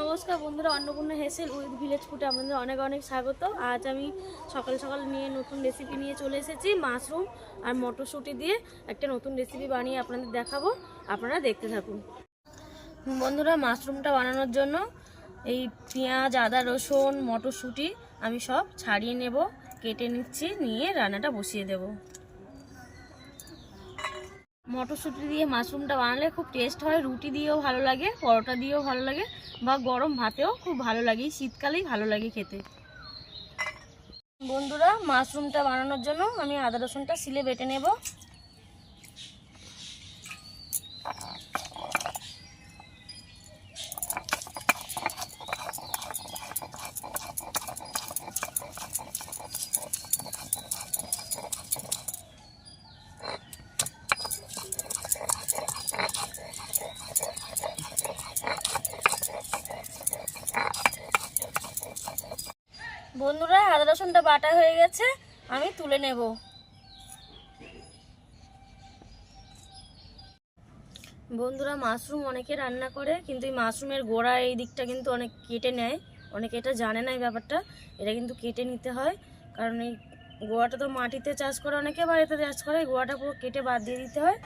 নমস্কার বন্ধুরা, Annapurna হেসেল with village ফুটে আপনাদের অনেক অনেক স্বাগত। আজ আমি সকাল সকাল নিয়ে নতুন রেসিপি নিয়ে চলে এসেছি, মাশরুম আর মটরশুঁটি দিয়ে একটা নতুন রেসিপি বানিয়ে আপনাদের দেখাবো। আপনারা দেখতে থাকুন। বন্ধুরা, মাশরুমটা বানানোর জন্য এই পেঁয়াজ, আদা, রসুন, মটরশুঁটি আমি সব ছাড়িয়ে নেব, কেটে নিচ্ছি, নিয়ে রান্নাটা বসিয়ে দেবো। মটরশুঁটি দিয়ে মাশরুমটা বানালে খুব টেস্ট হয়, রুটি দিয়েও ভালো লাগে, পরোটা দিয়েও ভালো লাগে বা গরম ভাতেও খুব ভালো লাগে শীতকালেই ভালো লাগে খেতে। বন্ধুরা, মাশরুমটা বানানোর জন্য আমি আদা রসুনটা সিলে বেটে নেব বন্ধুরা আদা রসুনটা বাটা হয়ে গেছে, আমি তুলে নেব। বন্ধুরা, মাশরুম অনেকে রান্না করে, কিন্তু এই মাশরুমের গোড়া এই দিকটা কিন্তু অনেক কেটে নেয়। অনেকে এটা জানে না এই ব্যাপারটা, এটা কিন্তু কেটে নিতে হয়। কারণ এই গোয়াটা তো মাটিতে চাষ করে, অনেকে বাড়িতে চাষ করে, এই গোড়াটা পুরো কেটে বাদ দিয়ে দিতে হয়।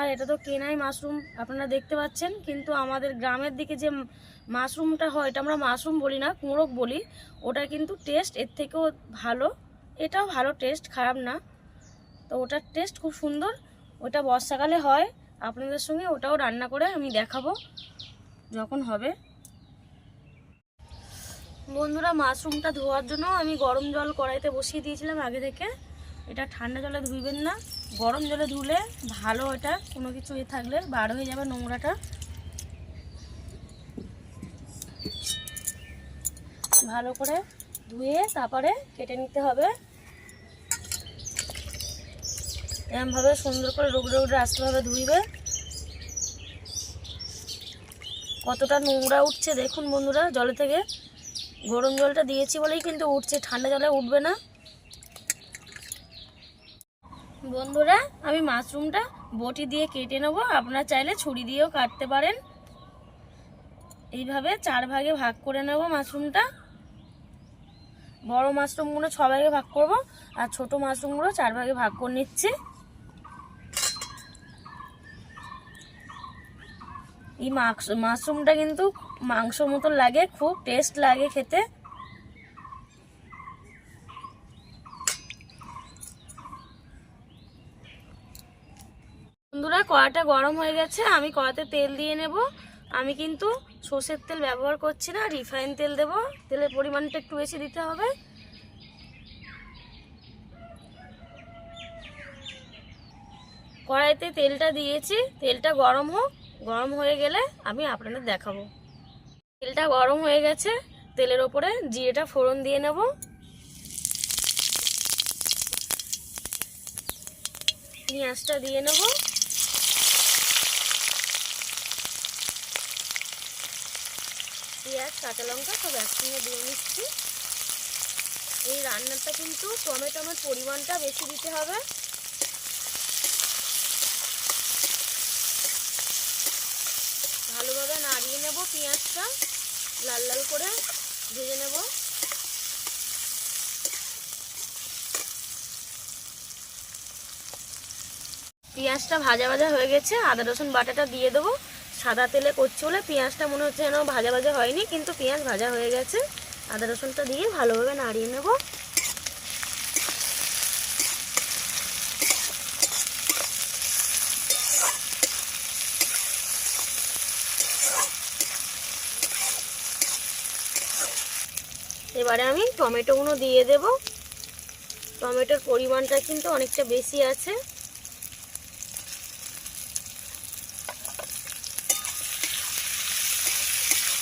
আর এটা তো কেনাই মাশরুম, আপনারা দেখতে পাচ্ছেন। কিন্তু আমাদের গ্রামের দিকে যে মাশরুমটা হয়, এটা আমরা মাশরুম বলি না কুঁড়োক বলি। ওটা কিন্তু টেস্ট এর থেকেও ভালো। এটাও ভালো টেস্ট খারাপ না। তো ওটার টেস্ট খুব সুন্দর। ওটা বর্ষাকালে হয়। আপনাদের সঙ্গে ওটাও রান্না করে আমি দেখাবো যখন হবে। বন্ধুরা, মাশরুমটা ধোয়ার জন্য আমি গরম জল কড়াইতে বসিয়ে দিয়েছিলাম আগে থেকে। এটা ঠান্ডা জলে ধুইবেন না। গরম জলে ধুলে ভালো এটা, কোনো কিছু এ থাকলে বার হয়ে যাবে নোংরাটা। ভালো করে ধুয়ে তারপরে কেটে নিতে হবে। এরমভাবে সুন্দর করে রোগড়ে রোগড়ে আসতেভাবে ধুইবে। কতটা নোংরা উঠছে দেখুন বন্ধুরা, জলে থেকে। গরম জলটা দিয়েছি বলেই কিন্তু উঠছে, ঠান্ডা জলে উঠবে না। বন্ধুরা, আমি মাশরুমটা বটি দিয়ে কেটে নেব। আপনারা চাইলে ছুরি দিয়েও কাটতে পারেন। এইভাবে চার ভাগে ভাগ করে নেব মাশরুমটা। বড় মাশরুমগুলো ছ ভাগে ভাগ করব, আর ছোট মাশরুমগুলো চার ভাগে ভাগ করে নিচ্ছি। এই মাশরুমটা কিন্তু মাংস মতো লাগে, খুব টেস্ট লাগে খেতে বন্ধুরা কড়াটা গরম হয়ে গেছে, আমি কড়াতে তেল দিয়ে নেব। আমি কিন্তু সর্ষের তেল ব্যবহার করছি না, রিফাইন তেল দেব। তেলের পরিমাণটা একটু বেশি দিতে হবে। কড়াইতে তেলটা দিয়েছি, তেলটা গরম হোক, গরম হয়ে গেলে আমি আপনাদের দেখাবো। তেলটা গরম হয়ে গেছে, তেলের ওপরে জিরেটা ফোড়ন দিয়ে নেব। পেঁয়াজটা দিয়ে নেব। পেঁয়াজ, কাঁচা লঙ্কা সব একসঙ্গে দিয়ে নিচ্ছি। এই রান্নাটা কিন্তু টমেটোমের পরিমাণটা বেশি দিতে হবে। ভালোভাবে নাড়িয়ে নেব পেঁয়াজটা। লাল লাল করে ভেজে নেব। পেঁয়াজটা ভাজা ভাজা হয়ে গেছে। আদা রসুন বাটাটা দিয়ে দেবো। সাদা তেলে করছি বলে পেঁয়াজটা মনে হচ্ছে যেন ভাজা ভাজা হয়নি, কিন্তু পেঁয়াজ ভাজা হয়ে গেছে। আদা রসুনটা দিয়ে ভালোভাবে নাড়িয়ে নেব। এবারে আমি টমেটোগুলো দিয়ে দেব। টমেটোর পরিমাণটা কিন্তু অনেকটা বেশি আছে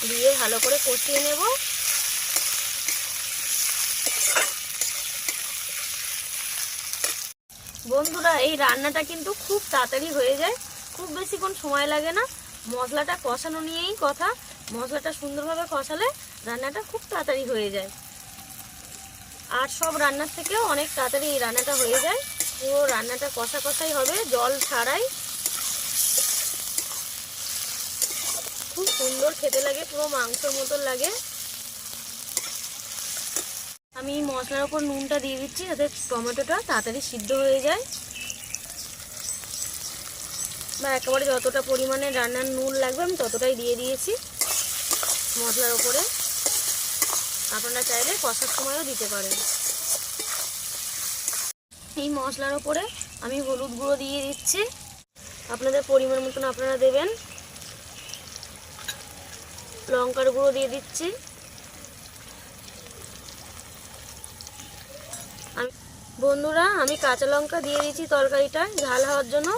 দিয়ে ভালো করে কষিয়ে নেব। বন্ধুরা, এই রান্নাটা কিন্তু খুব তাড়াতাড়ি হয়ে যায়। খুব বেশিক্ষণ সময় লাগে না। মশলাটা কষানো নিয়েই কথা। মশলাটা সুন্দরভাবে কষালে রান্নাটা খুব তাড়াতাড়ি হয়ে যায়। আর সব রান্নার থেকেও অনেক তাড়াতাড়ি এই রান্নাটা হয়ে যায়। পুরো রান্নাটা কষা কষাই হবে, জল ছাড়াই। খুব সুন্দর, খেতে লাগে, পুরো মাংসের মতন লাগে। আমি মশলার ওপর নুনটা দিয়ে দিচ্ছি, যাতে টমেটোটা তাড়াতাড়ি সিদ্ধ হয়ে যায়। বা একেবারে যতটা পরিমাণে রান্নার নুন লাগবে, আমি ততটাই দিয়ে দিয়েছি মশলার ওপরে আপনারা চাইলে কষার সময়ও দিতে পারেন। এই মশলার ওপরে আমি হলুদ গুঁড়ো দিয়ে দিচ্ছি। আপনাদের পরিমাণ মতন আপনারা দেবেন। লঙ্কার গুঁড়ো দিয়ে দিচ্ছি। বন্ধুরা, আমি কাঁচা লঙ্কা দিয়ে দিয়েছি তরকারিটায় ঝাল হওয়ার জন্য।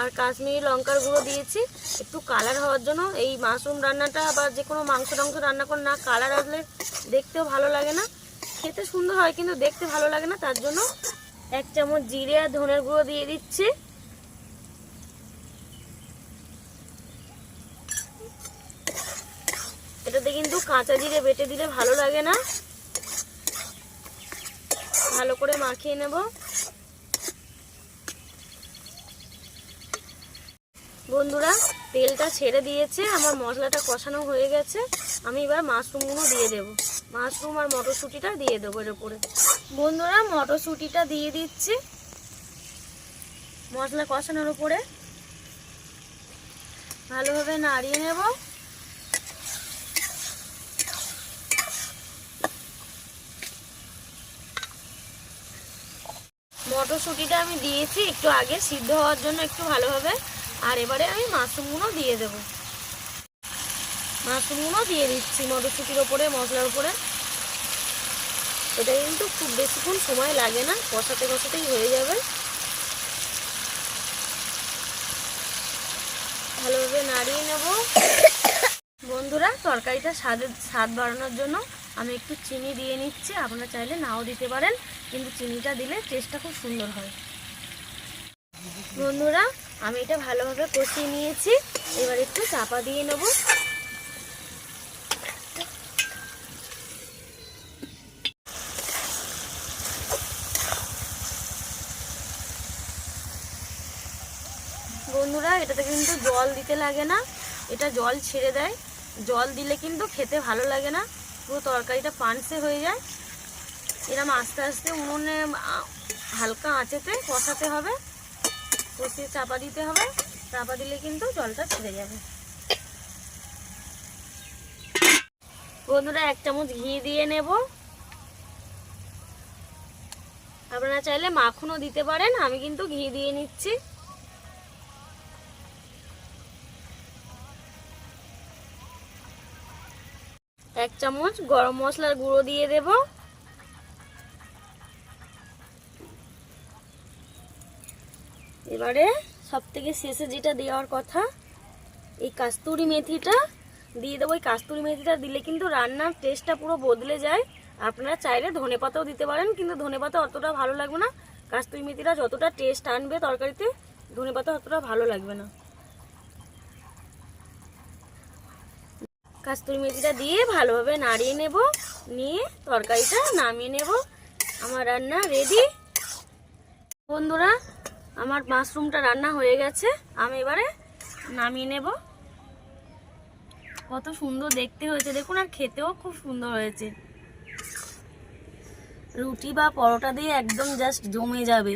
আর কাশ্মীরি লঙ্কার গুঁড়ো দিয়েছি। একটু কালার হওয়ার জন্য। এই মাশরুম রান্নাটা বা যে কোনো মাংস টাংস রান্না করে না কালার আসলে দেখতেও ভালো লাগে না। খেতে সুন্দর হয়, কিন্তু দেখতে ভালো লাগে না। তার জন্য এক চামচ জিরে আর ধনের গুঁড়ো দিয়ে দিচ্ছি। এটাতে কিন্তু কাঁচা জিরে বেটে দিলে ভালো লাগে না। ভালো করে মাখিয়ে নেব। বন্ধুরা, তেলটা ছেড়ে দিয়েছে, আমার মশলাটা কষানো হয়ে গেছে। আমি এবার মাশরুমগুলো দিয়ে দেব। মাশরুম আর মটরশুঁটিটা দিয়ে দেবো এর উপরে। বন্ধুরা, মটরশুঁটিটা দিয়ে দিচ্ছি মশলা কষানোর উপরে। ভালোভাবে নাড়িয়ে নেব। মটরশুঁটিটা আমি দিয়েছি একটু আগে, সিদ্ধ হওয়ার জন্য একটু ভালোভাবে। আর এবারে আমি মাশরুমগুলো দিয়ে দেবো। মাশরুমগুলো দিয়ে দিচ্ছি মটরশুঁটির ওপরে, মশলার উপরে এটা কিন্তু খুব বেশিক্ষণ সময় লাগে না, কষাতে কষাতেই হয়ে যাবে। ভালোভাবে নাড়িয়ে নেব। বন্ধুরা, তরকারিটা স্বাদের স্বাদ বাড়ানোর জন্য আমি একটু চিনি দিয়ে নিচ্ছি, আপনারা চাইলে নাও দিতে পারেন, কিন্তু চিনিটা দিলে টেস্টটা খুব সুন্দর হয়। বন্ধুরা, আমি এটা ভালোভাবে কষিয়ে নিয়েছি, এবার একটু চাপা দিয়ে নেব। বন্ধুরা, এটাতে কিন্তু জল দিতে লাগে না, এটা জল ছেড়ে দেয়। জল দিলে কিন্তু খেতে ভালো লাগে না। পুরো তরকারিটা পানসে হয়ে যায়। এরম আস্তে আস্তে উনুনে হালকা আঁচেতে কষাতে হবে। কষিয়ে চাপা দিতে হবে। চাপা দিলে কিন্তু জলটা ছেড়ে যাবে। বন্ধুরা, এক চামচ ঘি দিয়ে নেব। আপনারা চাইলে মাখনও দিতে পারেন। আমি কিন্তু ঘি দিয়ে নিচ্ছি। চামচ গরম মশলার গুঁড়ো দিয়ে দেব। এবারে সব থেকে শেষে যেটা দেওয়ার কথা, এই কাস্তুরি মেথিটা দিয়ে দেবো। এই কাস্তুরি মেথিটা দিলে কিন্তু রান্নার টেস্টটা পুরো বদলে যায়। আপনারা চাইলে ধনে পাতাও দিতে পারেন, কিন্তু ধনে পাতা অতটা ভালো লাগবে না। কাস্তুরি মেথিটা যতটা টেস্ট আনবে তরকারিতে, ধনে পাতা অতটা ভালো লাগবে না। কাস্তুরি মেথিটা দিয়ে ভালোভাবে নাড়িয়ে নেব, নিয়ে তরকারিটা নামিয়ে নেব। আমার রান্না রেডি বন্ধুরা, আমার মাশরুমটা রান্না হয়ে গেছে। আমি এবারে নামিয়ে নেব। কত সুন্দর দেখতে হয়েছে। দেখুন, আর খেতেও খুব সুন্দর হয়েছে। রুটি বা পরোটা দিয়ে একদম জাস্ট জমে যাবে।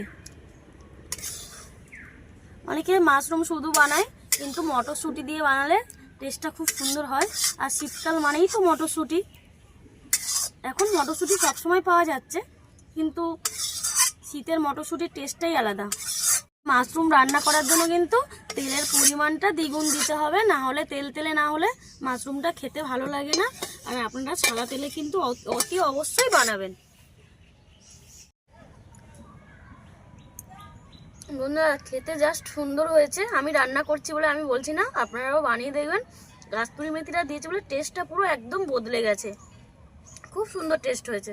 অনেকে মাশরুম শুধু বানায়, কিন্তু মটরশুঁটি দিয়ে বানালে টেস্টটা খুব সুন্দর হয়। আর শীতকাল মানেই তো মটরশুঁটি। এখন মটরশুঁটি সবসময় পাওয়া যাচ্ছে, কিন্তু শীতের মটরশুঁটির টেস্টটাই আলাদা। মাশরুম রান্না করার জন্য কিন্তু তেলের পরিমাণটা দ্বিগুণ দিতে হবে, না হলে তেল তেলে, না হলে মাশরুমটা খেতে ভালো লাগে না। আর আপনারা সাদা তেলে কিন্তু অতি অবশ্যই বানাবেন। বন্ধুরা খেতে জাস্ট সুন্দর হয়েছে। আমি রান্না করছি বলে আমি বলছি না, আপনারাও বানিয়ে দেখবেন। কাস্তুরি মেথিটা দিয়েছে বলে টেস্টটা পুরো একদম বদলে গেছে। খুব সুন্দর টেস্ট হয়েছে।